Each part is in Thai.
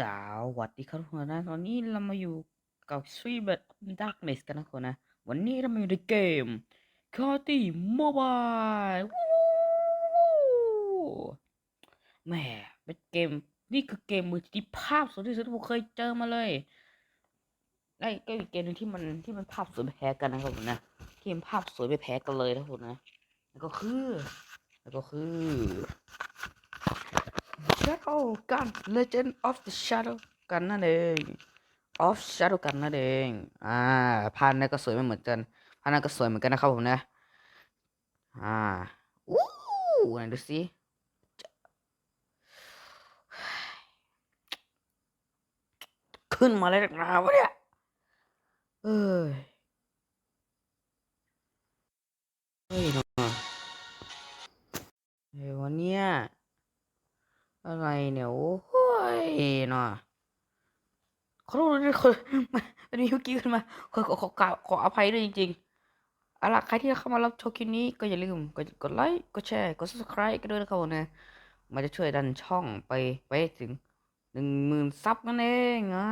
สวัสดีครับทุกคนนะตอนนี้เรามาอยู่กับ Three b e t Darkness กันนะคนนะวันนี้เรามาอยู่ในเกม c a r t y Mobile วู้แหมเป็นเกมนี่คือเกมมือที่ภาพสวยที่สุดที่ผมเคยเจอมาเลยไอ้ก็อีกเกมหนึงที่มันที่มันภาพสวยไม่แพ้กันนะครับผมนะเกมภาพสวยไม่แพ้กันเลยนะผมนะแล้วก็คือ แล้วก็คือ Shadow Gun Legend of the Shadow Gun นั่นเอง of Shadow Gun นั่นเอง อ่าพันนั้นก็สวยไม่เหมือนกันพันนั้นก็สวยเหมือนกันนะครับผมนะ อ่าอู้ไหนดูสิขึ้นมาเลยนักหนาวะเนี่ยเอ้ยเฮ้ยเนาะเฮ้ยวันเนี้ย อะไรเนี่ยโอ้ยเนาะขอโทษด้วยคนมันมีเมื่อกี้ขึ้นมาขอขอขอขออภัยด้วยจริงๆเอาล่ะใครที่เข้ามารับชมคลิปนี้ก็อย่าลืมกดกดไลค์กดแชร์กด subscribe กันด้วยนะครับผมนะมันจะช่วยดันช่องไปไปถึงหนึ่งหมื่นซับนั่นเองอ่า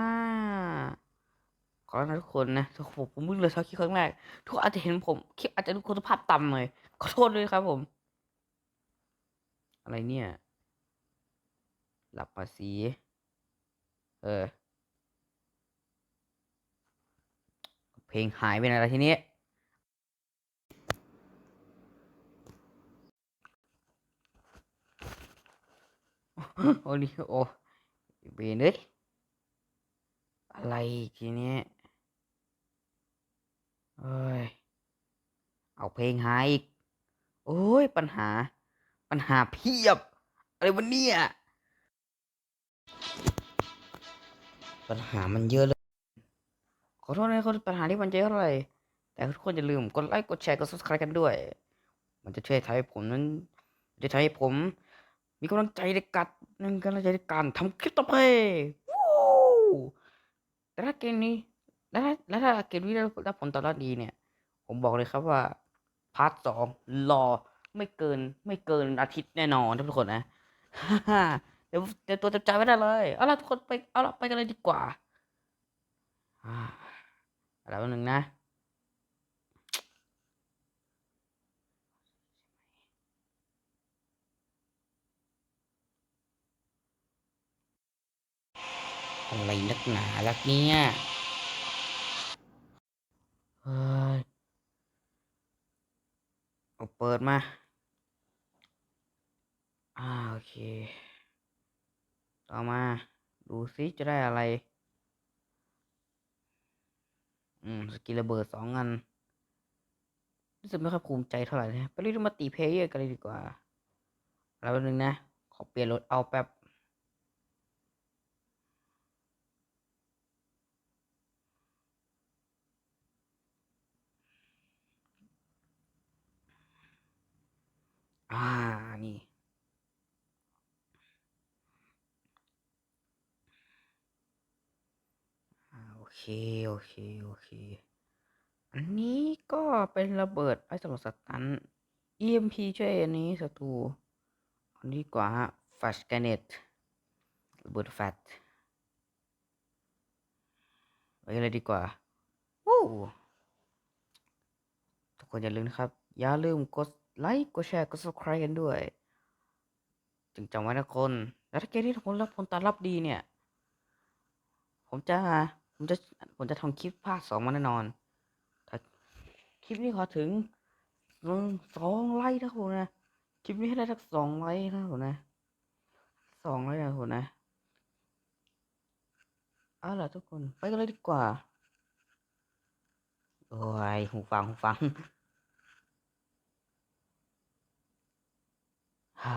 ขอให้ทุกคนนะทุกผมเพิ่งเลยชอบคลิปครั้งแรกทุกคนอาจจะเห็นผมคลิปอาจจะดูคุณภาพต่ำหน่อยขอโทษด้วยครับผม อะไรเนี่ย หลับภาษี เออ เพลงหายไปไหนแล้วทีนี้ โอ้นี่โอ้เบนเอ้ยอะไรทีนี้เอ้ย เอาเพลงหายอีก โอ้ย ปัญหา ปัญหาเพียบ อะไรวะเนี่ย ปัญหามันเยอะเลย ขอโทษนะคนปัญหาที่มันเยอะเท่าไหร่แต่ทุกคนอย่าลืมกดไลค์กดแชร์กด subscribe กันด้วย มันจะช่วยทำให้ผมนั้น จะทำให้ผม มีกำลังใจในการในกำลังใจในการทำคลิปต่อไปวู้แต่ถ้าเกมนี้และถ้าและถ้าเกมนี้ได้ผลตอบรับดีเนี่ย ผมบอกเลยครับว่าพาร์ทสองรอไม่เกิน ไม่เกินอาทิตย์แน่นอนทุกคนนะ เดี๋ยวเดี๋ยวตัวจับใจไว้ได้เลย เอาละทุกคนไป เอาละไปกันเลยดีกว่าอ่าแล้วหนึ่งนะอะไรนักหนาลักเนี่ยเฮ้ยเอเปิดมา อ่า โอเค ต่อมาดูซิจะได้อะไร อืม สกิลระเบิดสองอันรู้สึกไม่ค่อยภูมิใจเท่าไหร่นะ ไปเรียนมาตีเพลเยอร์กันเลยดีกว่าแล้วนึงนะ ขอเปลี่ยนรถเอาแป๊บ อ่า นี่ อ่า โอ เค โอเค โอเค อันนี้ก็เป็นระเบิดไอ้สำหรับสตัน EMP ช่วยอันนี้ศัตรูอันนี้ดีกว่าฮะ Flash Grenade ระเบิดแฟลชไปกันเลยดีกว่าวู้ทุกคนอย่าลืมนะครับ อย่าลืมกดไลค์กดแชร์กด subscribe กันด้วยจึงจำไว้นะคน แล้วถ้าเกมนี้ผลรับผลตอบรับดีเนี่ย ผมจะ ผมจะผมจะทำคลิปภาคสองมาแน่นอนถ้าคลิปนี้ขอถึงสองไลค์นะครับผมนะ คลิปนี้ให้ได้สักสองไลค์นะครับผมนะสองไลค์นะผมนะเอาล่ะทุกคนไปกันเลยดีกว่า โอ้ยหูฟังหูฟังฮ่า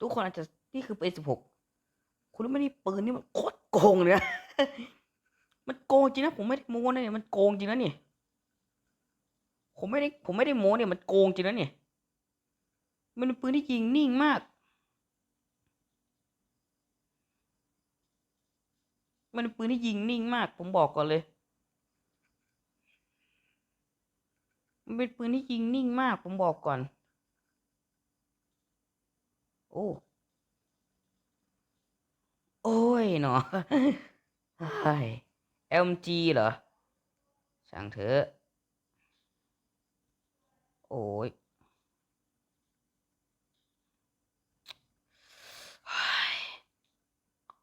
ทุกคนอาจจะนี่คือปืนสิบหกคุณรู้ไหมนี่ปืนนี่มันโคตรโกงเลยนะ มันโกงจริงนะผมไม่ได้โม้นะเนี่ยมันโกงจริงนะเนี่ยผมไม่ได้ผมไม่ได้โม้เนี่ยมันโกงจริงนะเนี่ย มันเป็นปืนที่ยิงนิ่งมาก มันเป็นปืนที่ยิงนิ่งมาก ผมบอกก่อนเลย มันเป็นปืนที่ยิงนิ่งมาก ผมบอกก่อน โอ้โอ้ยเนาะ LMG เหรอ ช่างเถอะ โอ้ย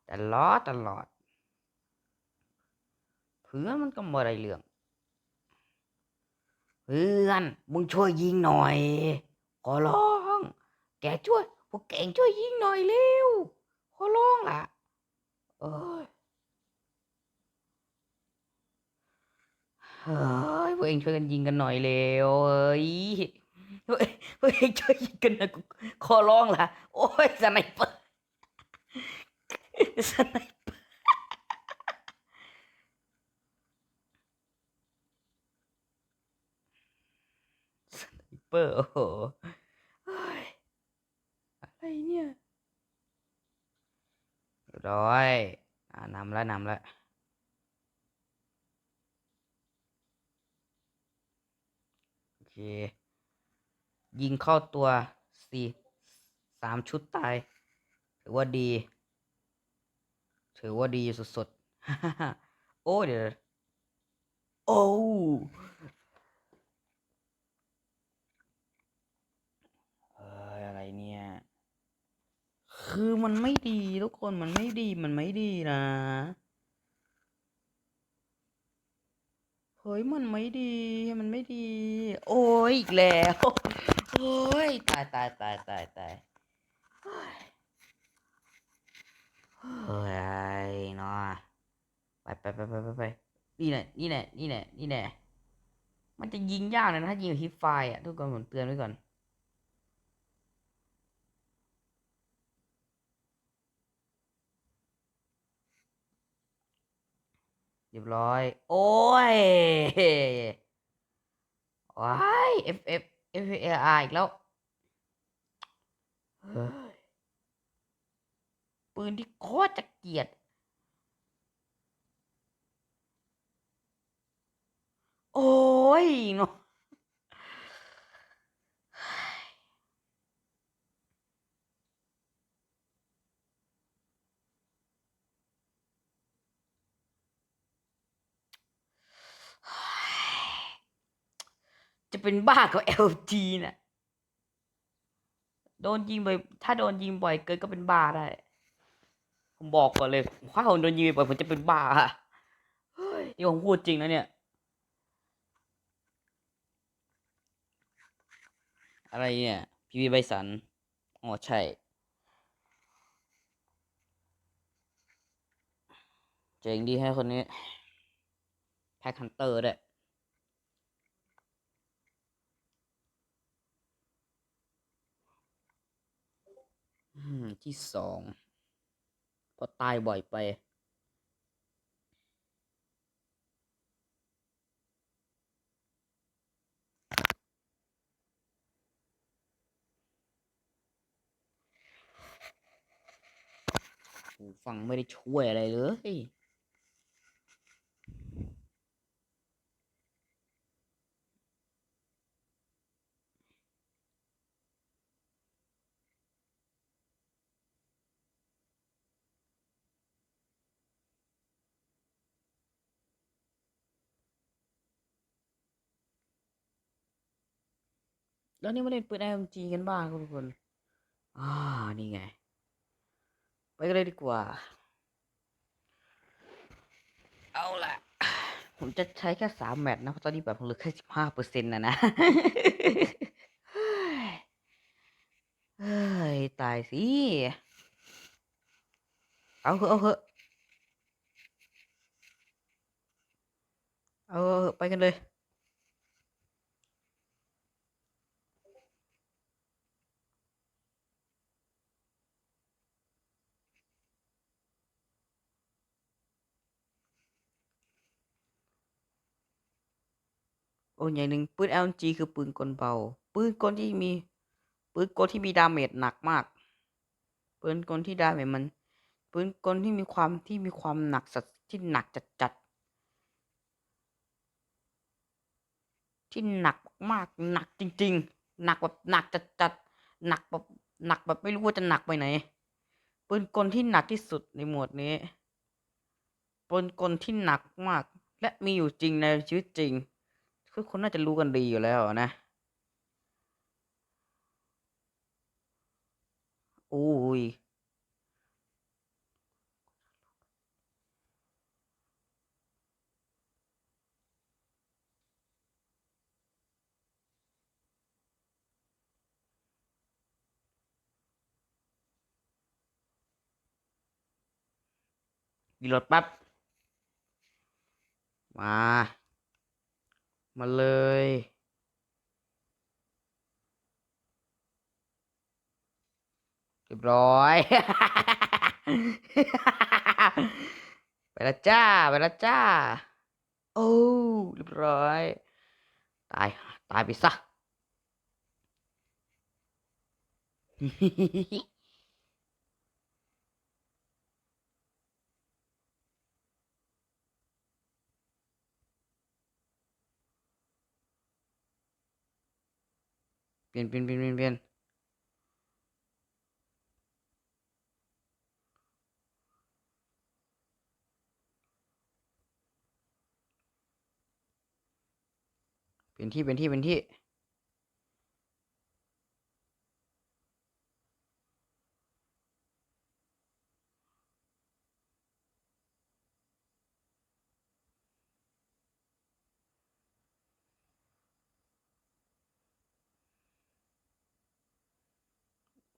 ตลอดตลอด เพื่อนมันก็บ่ได้เรื่อง เพื่อน มึงช่วยยิงหน่อย ขอร้อง แกช่วย พวกเก่งช่วยยิงหน่อยเร็ว ขอร้องล่ะ เอ้ย เฮ้ยพวกเองช่วยกันยิงกันหน่อยเร็วเฮ้ยพวกเองช่วยยิงกันนะขอร้องล่ะ โอ้ยสไนเปอร์สไนเปอร์สไนเปอร์โอ้โหเฮ้ยอะไรเนี่ยร้อยอ่านำแล้วนำแล้ว โอเค ยิงเข้าตัวสี่สามชุดตาย ถือว่าดี ถือว่าดีสุดๆ โอ้เดี๋ยว โอ้อะไรเนี่ย คือมันไม่ดีทุกคนมันไม่ดีมันไม่ดีนะ เฮ้ยมันไม่ดีมันไม่ดี โอ้ยอีกแล้วโอ้ยตายตายตายตายตายเฮ้ยเฮ้ยเนาะไปไปไปไปไปไปนี่แหละนี่แหละนี่แหละนี่แหละมันจะยิงยากเลยนะถ้ายิงกับฮิปไฟอะทุกคนผมเตือนไว้ก่อน เรียบร้อย โอ้ยว้าย F F F A R อีกแล้วเฮ้ยปืนที่โคตรจะเกลียด โอ้ยเนาะ จะเป็นบ้ากับ LG น่ะ โดนยิงบ่อย ถ้าโดนยิงบ่อยเกินก็เป็นบ้าได้ ผมบอกก่อนเลยถ้าผมโดนยิงบ่อยผมจะเป็นบ้าเฮ้ยนี่ผมพูดจริงนะเนี่ย อะไรเนี่ยพีวีไบสัน อ๋อ ใช่ เจ๋งดีให้คนนี้ แพ็คฮันเตอร์ด้วย ที่สองเพราะตายบ่อยไป ฟังไม่ได้ช่วยอะไรเลย แล้วนี่มาเล่นปืน AMG กันบ้างทุกคน อ่า นี่ไง ไปกันเลยดีกว่า เอาล่ะ ผมจะใช้แค่สามแมตช์นะ เพราะตอนนี้แบบผมเหลือแค่สิบห้าเปอร์เซ็นต์นะนะ เฮ้ย ตายสิ เอาเหอะเอาเหอะเอาเหอะไปกันเลย โอ้ยอย่างหนึ่งปืน LMG คือปืนกลเบา ปืนกลที่มีปืนกลที่มีดาเมจหนักมาก ปืนกลที่ดาเมจมัน ปืนกลที่มีความที่มีความหนักสัดที่หนักจัดจัดที่หนักมากหนักจริง ๆ หนักแบบหนักจัดจัดหนักแบบหนักแบบไม่รู้ว่าจะหนักไปไหน ปืนกลที่หนักที่สุดในหมวดนี้ปืนกลที่หนักมาก และมีอยู่จริงในชีวิตจริง ทุกคนน่าจะรู้กันดีอยู่แล้วนะโอ้ยดีรถแป๊บ มา มาเลย เรียบร้อย ไปแล้วจ้า ไปแล้วจ้า โอ้เรียบร้อย ตาย ตายไปซะ เปลี่ยนเปลี่ยนเปลี่ยนเปลี่ยนเปลี่ยนเป็นที่เป็นที่เป็นที่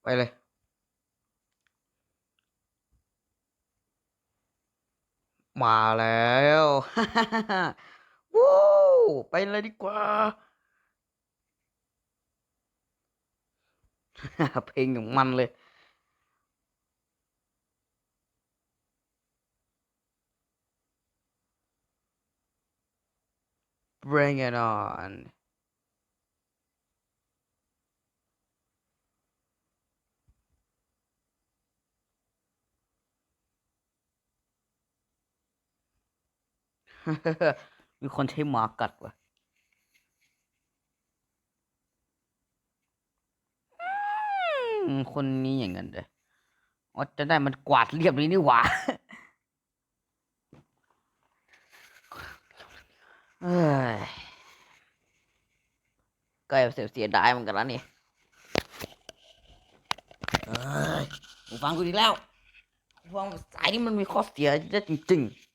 ไปเลย มาแล้ววู้ไปเลยดีกว่า เพลงของมันเลย Bring it on มีคนใช้หมากัดวะคนนี้อย่างนั้นเลยอ๋อจะได้มันกวาดเรียบเลยนี่หว่าเอ้ยก็เสียเสียดายมือนกันแล้วนี่เอ้ยมึงฟังกูดีแล้วกูฟังสายนี้มันมีข้อเสียจริงๆ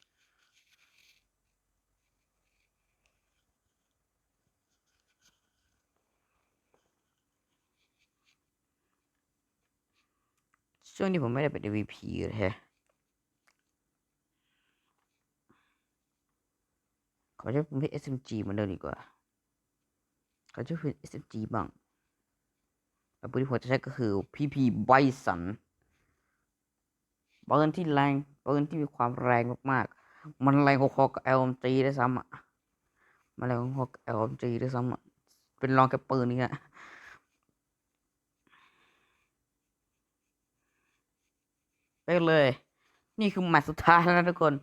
ช่วงนี้ผมไม่ได้เป็น MVP เลยแฮะขอจะเป็น SMG เหมือนเดิมดีกว่า ขอจะเป็น SMG บ้างแล้วปืนที่ผมจะใช้ก็คือ PP Bison ปืนที่แรงปืนที่มีความแรงมากๆ มันแรงพอๆกับ LMG ได้ซ้ำอะมันแรงพอๆกับ LMG ได้ซ้ำอะเป็นรองกับปืนนี้อะ ไปเลย นี่คือแมตช์สุดท้ายแล้วนะทุกคน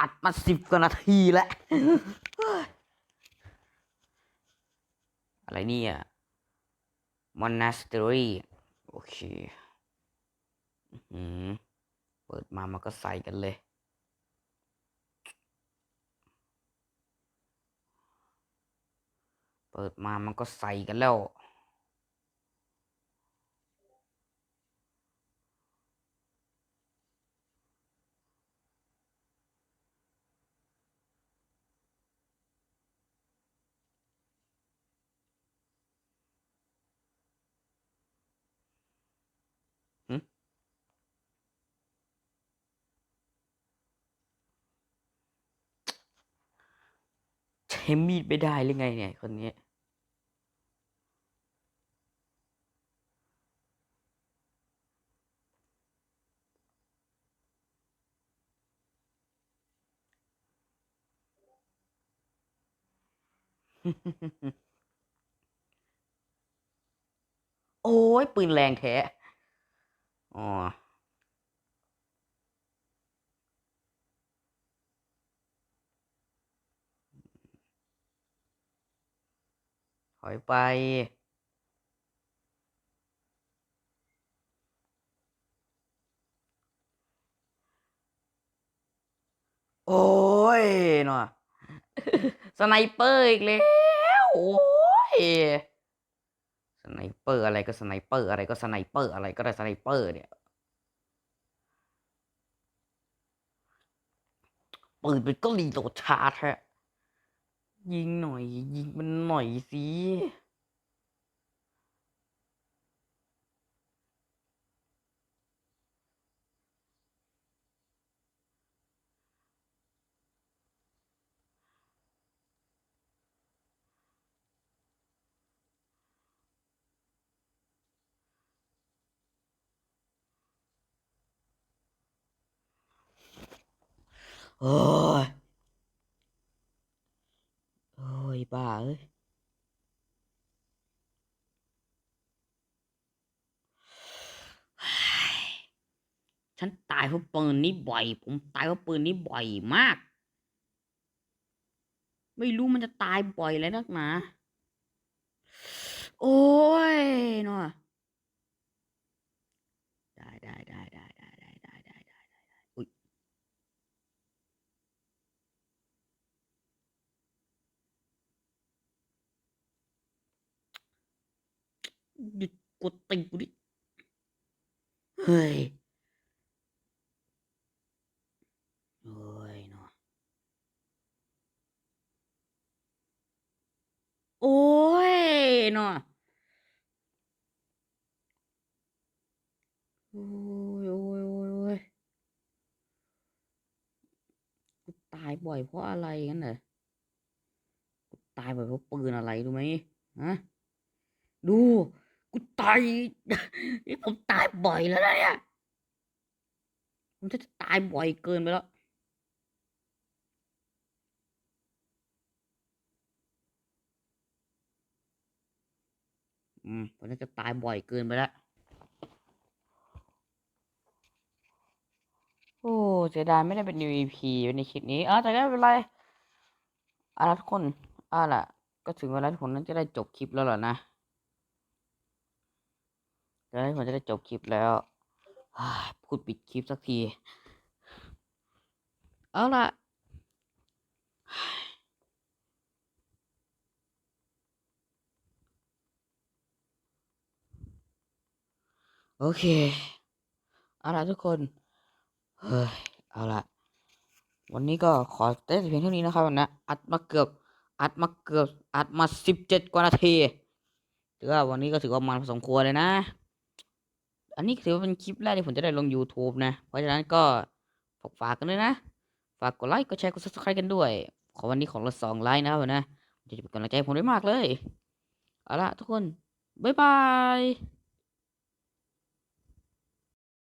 อัดมาสิบกว่านาทีแล้วอะไรเนี่ย Monastery โอเคอเปิดมามันก็ใส่กันเลย เปิดมามันก็ใส่กันแล้ว มีดไม่ได้หรือไงเนี่ยคนนี้โอ้ยปืนแรงแท้ อ๋อ อยไป โอ้ยเนาะสไนเปอร์อีกแล้ว โอ้ย สไนเปอร์อะไรก็สไนเปอร์อะไรก็สไนเปอร์อะไรก็ได้สไนเปอร์เนี่ยปืนเป็นก็รีโหลดชาร์ทฮะ ยิงหน่อย ยิงมันหน่อยสิโอ้ย โอ้ย บ้าเอ้ย ฉันตายเพราะปืนนี้บ่อย ผมตายเพราะปืนนี้บ่อยมาก ไม่รู้มันจะตายบ่อยเลยนักหนาโอ้ยเนาะได้ได้ได้ได้ได้ได้ได้ได้ได้ได้ได้อุ้ยหยุดกดตีกูดิเฮ้ย โอ้ยเนาะ โอ้ยเนาะ โอ้ยโอ้ยโอ้ยโอ้ยกูตาย บ่อยเพราะอะไรกันเหรอกูตายบ่อยเพราะปืนอะไรรู้ไหมฮะดูกูตายนี่ผมตายบ่อยแล้วนะเนี่ยผมจะตายบ่อยเกินไปแล้วอืมผมน่าจะตายบ่อยเกินไปแล้ว โอ้ เสียดายไม่ได้เป็น UEP ในคลิปนี้เออแต่ก็ไม่เป็นไรอาละทุกคนเอาล่ะ ก็ถึงเวลาที่ผมนั้นจะได้จบคลิปแล้วเหรอนะเดี๋ยวผมจะได้จบคลิปแล้วพูดปิดคลิปสักที เอาล่ะโอเค เอาล่ะทุกคน เฮ้ย เอาละวันนี้ก็ขอได้แต่เพียงเท่านี้นะครับนะอัดมาเกือบ อัดมาเกือบ อัดมาสิบเจ็ดกว่านาทีถือว่าวันนี้ก็ถือว่ามันพอสมควรเลยนะ อันนี้ถือว่าเป็นคลิปแรกที่ผมจะได้ลง YouTube นะ เพราะฉะนั้นก็ฝากฝากกันด้วยนะ ฝากกดไลค์กดแชร์กด subscribe กันด้วย ขอวันนี้ของเราสองไลค์นะครับนะจะเป็นกำลังใจผมได้มากเลย เอาละทุกคน บ๊ายบาย